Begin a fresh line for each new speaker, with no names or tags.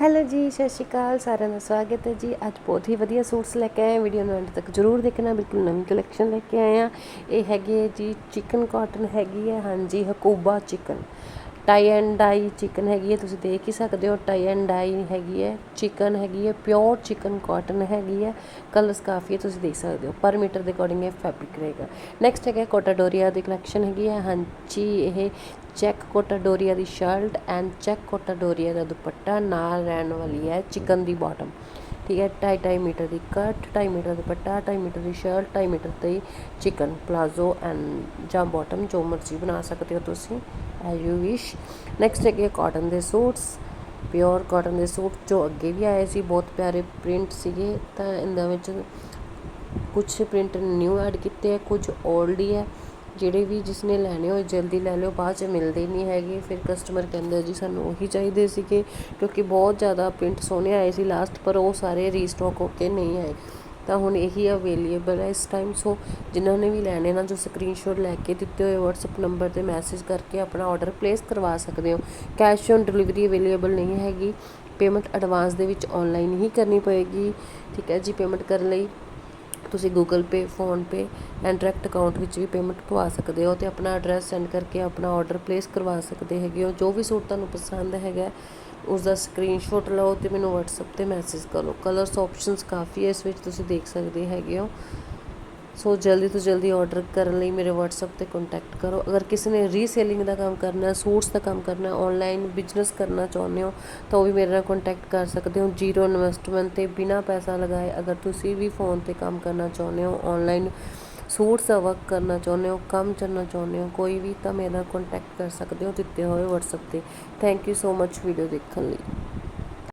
Hello ਜੀ, ਸਤਿ ਸ਼੍ਰੀ ਅਕਾਲ, ਸਾਰਿਆਂ ਦਾ ਸਵਾਗਤ ਹੈ ਜੀ। ਅੱਜ ਬਹੁਤ ਹੀ ਵਧੀਆ ਸੂਟਸ ਲੈ ਕੇ ਆਏ ਹਾਂ। ਵੀਡੀਓ ਨੂੰ ਐਂਡ ਤੱਕ ਜਰੂਰ ਦੇਖਣਾ, ਬਿਲਕੁਲ ਨਵੀਂ ਕਲੈਕਸ਼ਨ ਲੈ ਕੇ ਆਏ ਹਾਂ। ਇਹ ਹੈਗੀ ਹੈ ਜੀ, ਚਿਕਨ ਕਾਟਨ ਹੈਗੀ ਹੈ। ਹਾਂਜੀ, Hakoba chikan. Tie and dye chikan ਹੈਗੀ ਹੈ, ਤੁਸੀਂ ਦੇਖ ਹੀ ਸਕਦੇ ਹੋ ਟਾਈ ਐਂਡ ਡਾਈ ਹੈਗੀ ਹੈ ਚਿਕਨ ਹੈਗੀ ਹੈ ਪਿਓਰ ਚਿਕਨ ਕਾਟਨ ਹੈਗੀ ਹੈ ਕਲਰਸ ਕਾਫੀ ਹੈ, ਤੁਸੀਂ ਦੇਖ ਸਕਦੇ ਹੋ ਪਰ ਮੀਟਰ ਦੇ ਅਕੋਰਡਿੰਗ ਇਹ ਫੈਬਰਿਕ ਰਹੇਗਾ। ਨੈਕਸਟ ਹੈਗਾ ਕੋਟਾ ਡੋਰੀਆ ਦੀ ਕਲੈਕਸ਼ਨ ਹੈਗੀ ਹੈ, ਹਾਂਜੀ, ਇਹ check Kota Doria the shirt and check Kota Doria ਦਾ ਦੁਪੱਟਾ ਨਾਲ ਰਹਿਣ ਵਾਲੀ ਹੈ ਚਿਕਨ ਦੀ ਬਾਟਮ ਠੀਕ ਹੈ 2.5 ਮੀਟਰ ਦੀ ਕੱਟ 2.5 ਮੀਟਰ ਦੁਪੱਟਾ 2.5 ਮੀਟਰ ਦੀ ਸ਼ਰਟ 2.5 ਮੀਟਰ ਦੀ ਚਿਕਨ ਪਲਾਜ਼ੋ ਐਂਡ ਜਾਂ ਬਾਟਮ ਜੋ ਮਰਜ਼ੀ ਬਣਾ ਸਕਦੇ ਹੋ ਤੁਸੀਂ ਐਜ਼ ਯੂ ਵਿਸ਼ ਨੈਕਸਟ ਹੈਗੇ ਕਾਟਨ ਦੇ ਸੂਟਸ ਪਿਓਰ ਕਾਟਨ ਦੇ ਸੂਟ ਜੋ ਅੱਗੇ ਵੀ ਆਏ ਸੀ, ਬਹੁਤ ਪਿਆਰੇ ਪ੍ਰਿੰਟ ਸੀਗੇ, ਤਾਂ ਇਹਨਾਂ ਵਿੱਚ ਕੁਝ ਪ੍ਰਿੰਟ ਨਿਊ ਐਡ ਕੀਤੇ ਆ, ਕੁਝ 올ਡ ਹੀ ਹੈ। ਜਿਹੜੇ ਵੀ ਜਿਸ ਨੇ ਲੈਣੇ ਹੋਏ, ਜਲਦੀ ਲੈ ਲਿਓ, ਬਾਅਦ ਚ ਮਿਲਦੇ ਨਹੀਂ ਹੈਗੇ। ਫਿਰ ਕਸਟਮਰ ਕਹਿੰਦੇ ਜੀ, ਸਾਨੂੰ ਉਹੀ ਚਾਹੀਦੇ ਸੀਗੇ, ਕਿਉਂਕਿ ਬਹੁਤ ਜ਼ਿਆਦਾ ਪ੍ਰਿੰਟ ਸੋਹਣੇ ਆਏ ਸੀ ਲਾਸਟ ਪਰ ਉਹ ਸਾਰੇ ਰੀਸਟਾਕ ਹੋ ਕੇ ਨਹੀਂ ਆਏ। ਤਾਂ ਹੁਣ ਇਹੀ ਅਵੇਲੇਬਲ ਹੈ ਇਸ ਟਾਈਮ ਸੋ ਜਿਨ੍ਹਾਂ ਨੇ ਵੀ ਲੈਣੇ ਨਾ, ਜੋ ਸਕਰੀਨਸ਼ਾਟ ਲੈ ਕੇ ਦਿੱਤੇ ਹੋਏ, WhatsApp ਨੰਬਰ ਤੇ ਮੈਸੇਜ ਕਰਕੇ ਆਪਣਾ ਆਰਡਰ ਪਲੇਸ ਕਰਵਾ ਸਕਦੇ ਹੋ। ਕੈਸ਼ ਔਨ ਡਿਲੀਵਰੀ ਅਵੇਲੇਬਲ ਨਹੀਂ ਹੈਗੀ। ਪੇਮੈਂਟ ਐਡਵਾਂਸ ਦੇ ਵਿੱਚ ਆਨਲਾਈਨ ਹੀ ਕਰਨੀ ਪਏਗੀ। ਠੀਕ ਹੈ ਜੀ ਪੇਮੈਂਟ ਕਰਨ ਲਈ। ਤੁਸੀਂ Google Pay PhonePe and direct account ਵਿੱਚ ਵੀ ਪੇਮੈਂਟ ਪਵਾ ਸਕਦੇ ਹੋ ਅਤੇ ਆਪਣਾ ਐਡਰੈਸ ਸੈਂਡ ਕਰਕੇ ਆਪਣਾ ਔਡਰ ਪਲੇਸ ਕਰਵਾ ਸਕਦੇ ਹੈਗੇ ਹੋ। ਜੋ ਵੀ ਸੂਟ ਤੁਹਾਨੂੰ ਪਸੰਦ ਹੈਗਾ ਉਸ ਦਾ ਸਕਰੀਨਸ਼ਾਟ ਲਓ ਅਤੇ ਮੈਨੂੰ WhatsApp ਤੇ ਮੈਸੇਜ ਕਰੋ। ਕਲਰਸ ਆਪਸ਼ਨਸ ਕਾਫੀ ਹੈ, ਇਸ ਵਿੱਚ ਤੁਸੀਂ ਦੇਖ ਸਕਦੇ ਹੈਗੇ ਹੋ। ਸੋ ਜਲਦੀ ਤੋਂ ਜਲਦੀ ਆਰਡਰ ਕਰਨ ਲਈ ਮੇਰੇ WhatsApp ਤੇ ਕੰਟੈਕਟ ਕਰੋ। ਅਗਰ ਕਿਸੇ ਨੇ ਰੀਸੇਲਿੰਗ ਦਾ ਕੰਮ ਕਰਨਾ ਸੂਟਸ ਦਾ ਕੰਮ ਕਰਨਾ ਹੈ ਆਨਲਾਈਨ ਬਿਜ਼ਨਸ ਕਰਨਾ ਚਾਹੁੰਦੇ ਹੋ, ਤਾਂ ਉਹ ਵੀ ਮੇਰੇ ਨਾਲ ਕੰਟੈਕਟ ਕਰ ਸਕਦੇ ਹੋ। ਜ਼ੀਰੋ ਇਨਵੈਸਟਮੈਂਟ ਤੇ ਬਿਨਾ ਪੈਸਾ ਲਗਾਏ ਅਗਰ ਤੁਸੀਂ ਵੀ ਫੋਨ ਤੇ ਕੰਮ ਕਰਨਾ ਚਾਹੁੰਦੇ ਹੋ ਆਨਲਾਈਨ ਸੂਟਸ ਦਾ ਵਰਕ ਕਰਨਾ ਚਾਹੁੰਦੇ ਹੋ, ਕੰਮ ਕਰਨਾ ਚਾਹੁੰਦੇ ਹੋ, ਕੋਈ ਵੀ ਤਾਂ ਮੇਰੇ ਨਾਲ ਕੰਟੈਕਟ ਕਰ ਸਕਦੇ ਹੋ, ਦਿੱਤੇ ਹੋਏ WhatsApp ਤੇ। Thank you so much video ਦੇਖਣ ਲਈ।